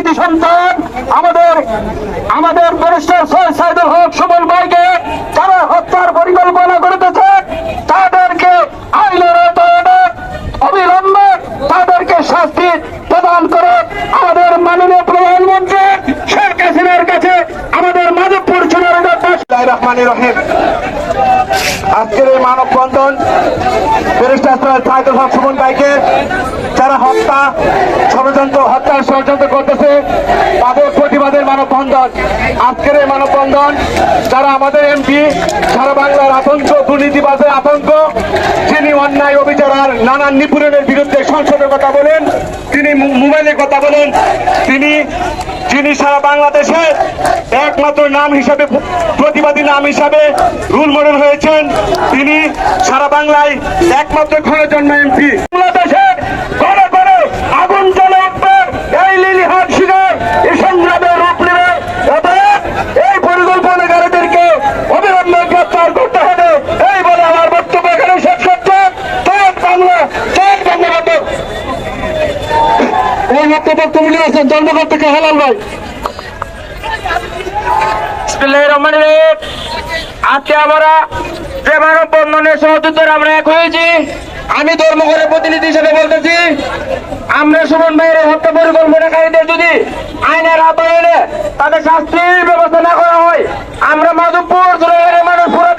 কৃতি সন্তান, আমাদের আমাদের ব্যারিস্টার সৈয়দ সাইদুল হক সুমন ভাইকে যারা হত্যার পরিকল্পনা করিতেছে তাদেরকে আইনের আওতায় অবিলম্বে তাদেরকে শাস্তি প্রদান করে আমাদের মাননীয় প্রধানমন্ত্রী শেখ হাসিনার কাছে আমাদের মাধবপুর চুনারগঞ্জ রহমান রহিম। আজকের এই মানববন্ধন ব্যারিস্টার সুমন ভাইকে যারা হত্যা, ষড়যন্ত্র হত্যার ষড়যন্ত্র করতেছে, তাদের প্রতিবাদের মানববন্ধন। আজকের এই মানববন্ধন, যারা আমাদের এমপি, সারা বাংলার আতঙ্ক দুর্নীতিবাদের আতঙ্ক অন্যায় অবিচার আর নানান নিপুণের বিরুদ্ধে সংসদের কথা বলেন, তিনি মোবাইলে কথা বলেন, তিনি, যিনি সারা বাংলাদেশে একমাত্র নাম হিসাবে প্রতিবাদী নাম হিসাবে রুল মডেল হয়েছেন, তিনি সারা বাংলায় একমাত্র ঘরের জন্ম এমপি। বক্তব্য তুমি নিয়েছেন ধন্যবাদ থেকে হেলাল ভাই। আজকে আমরা যে মানব বন্ধনের সহযোগিতার আমরা এক হয়েছি। আমি ধর্মঘরের প্রতিনিধি হিসেবে বলতেছি আমরা সুমন ভাইয়ের হত্যা পরিকল্পনাকারীদের যদি আইনের এনে তাদের শাস্তির ব্যবস্থা না করা হয় আমরা মাধবপুর মানুষ পুরো